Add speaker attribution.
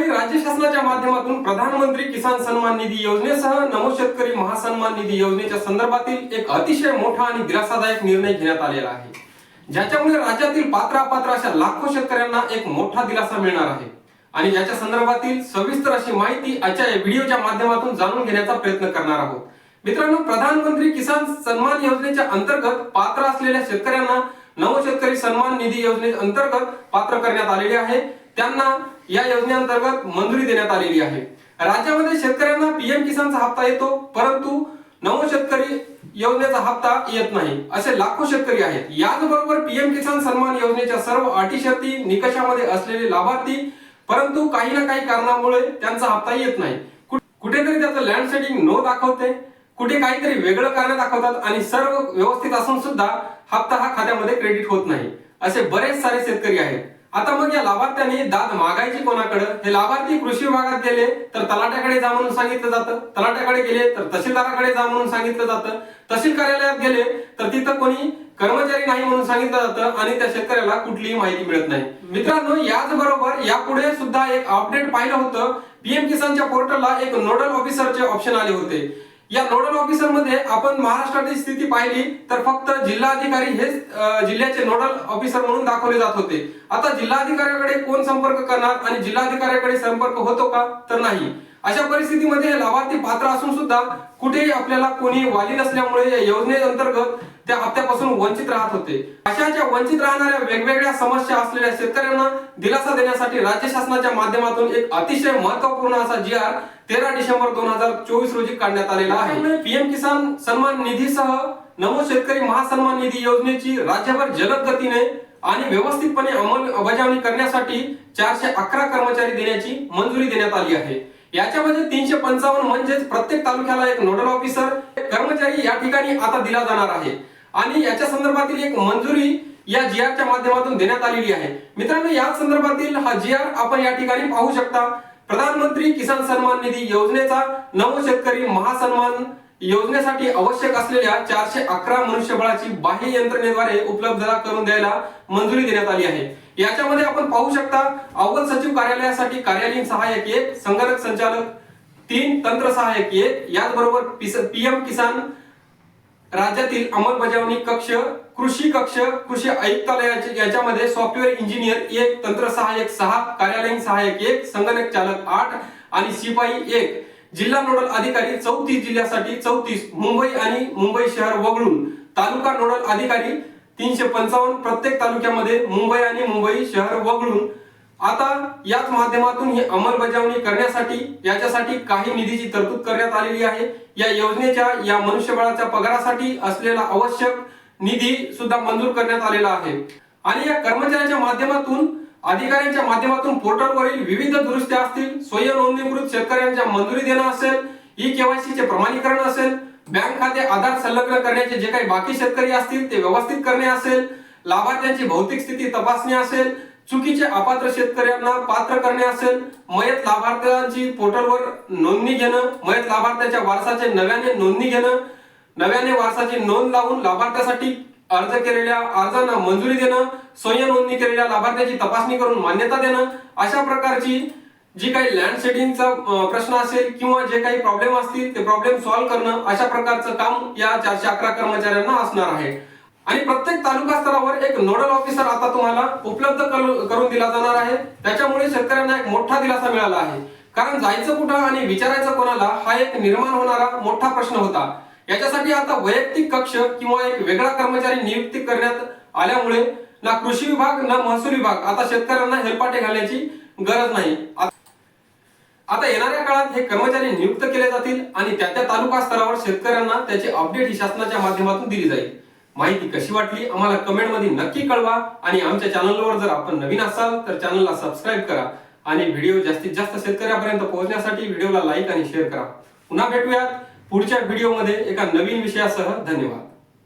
Speaker 1: यावेळी राज्य शासनाच्या माध्यमातून प्रधानमंत्री किसान सन्मान निधी योजनेसह नमो शेतकरी महासन्मान निधी योजनेच्या संदर्भातील एक अतिशय मोठा आणि दिलासादायक निर्णय घेण्यात आलेला आहे. ज्याच्यामुळे राज्यातील पात्र अशा लाखो शेतकऱ्यांना एक मोठा दिलासा मिळणार आहे. आणि याच्या संदर्भातील सविस्तर अशी माहिती आजच्या या व्हिडिओच्या माध्यमातून जाणून घेण्याचा प्रयत्न करणार आहोत. मित्रांनो प्रधानमंत्री किसान सन्मान योजनेच्या अंतर्गत पात्र असलेल्या शेतकऱ्यांना नव शेतकरी सन्मान निधी योजने अंतर्गत पात्र करण्यात आलेले आहे. त्यांना या योजनेअंतर्गत मंजुरी देण्यात आलेली आहे. राज्यामध्ये शेतकऱ्यांना पीएम किसानचा हप्ता येतो परंतु नव शेतकरी योजनेचा हप्ता येत नाही असे लाखो शेतकरी आहेत. याचबरोबर पीएम किसान सन्मान योजनेच्या सर्व अटी शर्ती निकषामध्ये असलेले लाभार्थी परंतु काही ना काही कारणामुळे त्यांचा हप्ता येत नाही. कुठेतरी त्याचं लँड सेटिंग नो दाखवते कुठे काहीतरी वेगळं कारण दाखवतात आणि सर्व व्यवस्थित असून सुद्धा हप्ता हा खात्यामध्ये क्रेडिट होत नाही असे बरेच सारे शेतकरी आहेत. आता मग या लाभार्थ्यांनी दाद मागायची कोणाकडे? हे लाभार्थी कृषी विभागात गेले तर तलाट्याकडे जा म्हणून सांगितलं जातं. तलाट्याकडे गेले तर तहसीलदाराकडे जा म्हणून सांगितलं जातं. तहसील कार्यालयात गेले तर तिथं कोणी कर्मचारी नाही म्हणून सांगितलं जातं आणि त्या शेतकऱ्याला कुठलीही माहिती मिळत नाही. मित्रांनो याचबरोबर यापुढे सुद्धा एक अपडेट पाहिलं होतं. पीएम किसानच्या पोर्टलला एक नोडल ऑफिसरचे ऑप्शन आले होते. या नोडल ऑफिसरमध्ये आपण महाराष्ट्राची स्थिती पाहिली तर फक्त जिल्हाधिकारी हेच जिल्ह्याचे नोडल ऑफिसर म्हणून दाखवले जात होते. आता जिल्हाधिकाऱ्याकडे कोण संपर्क करणार आणि जिल्हाधिकाऱ्याकडे संपर्क होतो का? तर नाही. अशा परिस्थितीमध्ये लाभार्थी पात्र असून सुद्धा कुठेही आपल्याला कोणी वाली नसल्यामुळे या योजनेअंतर्गत त्या हप्त्यापासून वंचित राहत होते. अशा ज्या वंचित राहणाऱ्या वेगवेगळ्या समस्या असलेल्या शेतकऱ्यांना दिलासा देण्यासाठी राज्य शासनाच्या माध्यमातून एक अतिशय महत्त्वपूर्ण असा जी आर तेरा डिसेंबर दोन हजार चोवीस रोजी काढण्यात आलेला आहे. पीएम किसान सन्मान निधीसह नमो शेतकरी महासन्मान निधी योजनेची राज्यभर जलद गतीने आणि व्यवस्थितपणे अंमलबजावणी करण्यासाठी चारशे अकरा कर्मचारी देण्याची मंजुरी देण्यात आली आहे. याच्यामध्ये तीनशे पंचावन्न म्हणजेच प्रत्येक तालुक्याला एक नोडल ऑफिसर कर्मचारी या ठिकाणी आता दिला जाणार आहे. आणि याच्या संदर्भातील एक मंजुरी या जी च्या माध्यमातून देण्यात आलेली आहे. मित्रांनो या संदर्भातील हा जी आर आपण या ठिकाणी पाहू शकता. प्रधानमंत्री किसान सन्मान निधी योजनेचा नव शेतकरी महासन्मान योजनेसाठी आवश्यक असलेल्या चारशे अकरा मनुष्यबळाची बाह्य यंत्रणेद्वारे उपलब्धता करून द्यायला मंजुरी देण्यात आली आहे. याच्यामध्ये आपण पाहू शकता अव्वल सचिव कार्यालयासाठी कार्यालयीन सहाय्यक एक संगणक संचालक तीन तंत्र सहाय्यक एक. याचबरोबर पीएम किसान राज्यातील अंमलबजावणी कक्ष कृषी कक्ष कृषी आयुक्तालयाचे याच्यामध्ये सॉफ्टवेअर इंजिनियर एक तंत्र सहाय्यक सहा कार्यालयीन सहाय्यक एक संगणक चालक आठ आणि शिपाई एक. जिल्हा नोडल अधिकारी चौतीस जिल्ह्यासाठी चौतीस. मुंबई आणि मुंबई शहर वगळून तालुका नोडल अधिकारी तीनशे पंचावन्न प्रत्येक तालुक्यामध्ये मुंबई आणि मुंबई शहर वगळून. आता याच माध्यमातून ही अंमलबजावणी करण्यासाठी याच्यासाठी काही निधीची तरतूद करण्यात आलेली आहे. या योजनेच्या या मनुष्यबळाच्या पगारासाठी असलेला आवश्यक निधी सुद्धा मंजूर करण्यात आलेला आहे. आणि या कर्मचाऱ्यांच्या माध्यमातून अधिकाऱ्यांच्या माध्यमातून पोर्टलवरील विविध दुरुस्त्या असतील स्वयं नोंदणीकृत शेतकऱ्यांच्या मंजुरी देणं असेल ई केवायसी चे प्रमाणीकरण असेल बँक खाते आधार संलग्न करण्याचे जे काही बाकी शेतकरी असतील ते व्यवस्थित करणे असेल लाभार्थ्यांची भौतिक स्थिती तपासणे असेल चुकीचे अपात्र शेतकऱ्यांना पात्र करणे असेल मयत लाभार्थ्यांची पोर्टलवर नोंदणी घेणं मयत लाभार्थ्याच्या वारसाचे नव्याने नोंदणी घेणं नव्याने वारसाची नोंद लावून लाभार्थ्यासाठी अर्ज केलेल्या अर्जांना मंजुरी देणं स्वयं नोंदणी केलेल्या लाभार्थ्याची तपासणी करून मान्यता देणं अशा प्रकारची जी काही लँड सेडिंगचा प्रश्न असेल किंवा जे काही प्रॉब्लेम असतील ते प्रॉब्लेम सॉल्व्ह करणं अशा प्रकारचं काम या चारशे अकरा कर्मचाऱ्यांना असणार आहे. आणि प्रत्येक तालुका स्तरावर एक नोडल ऑफिसर आता तुम्हाला उपलब्ध करून दिला जाणार आहे. त्याच्यामुळे शेतकऱ्यांना एक मोठा दिलासा मिळाला आहे. कारण जायचं कुठं आणि विचारायचं कोणाला हा एक निर्माण होणारा मोठा प्रश्न होता. याच्यासाठी आता वैयक्तिक कक्ष किंवा एक वेगळा कर्मचारी नियुक्ती करण्यात आल्यामुळे ना कृषी विभाग ना महसूल विभाग. आता शेतकऱ्यांना हेलपाटे घालण्याची गरज नाही. आता येणाऱ्या काळात हे कर्मचारी नियुक्त केले जातील आणि त्या त्या तालुका स्तरावर शेतकऱ्यांना त्याची अपडेट ही शासनाच्या माध्यमातून दिली जाईल. माहिती कशी वाटली आम्हाला कमेंटमध्ये नक्की कळवा आणि आमच्या चॅनलवर जर आपण नवीन असाल तर चॅनलला सबस्क्राईब करा आणि व्हिडिओ जास्तीत जास्त शेतकऱ्यापर्यंत पोहोचण्यासाठी व्हिडिओला लाईक आणि शेअर करा. पुन्हा भेटूयात पुढच्या व्हिडिओमध्ये एका नवीन विषयासह. धन्यवाद.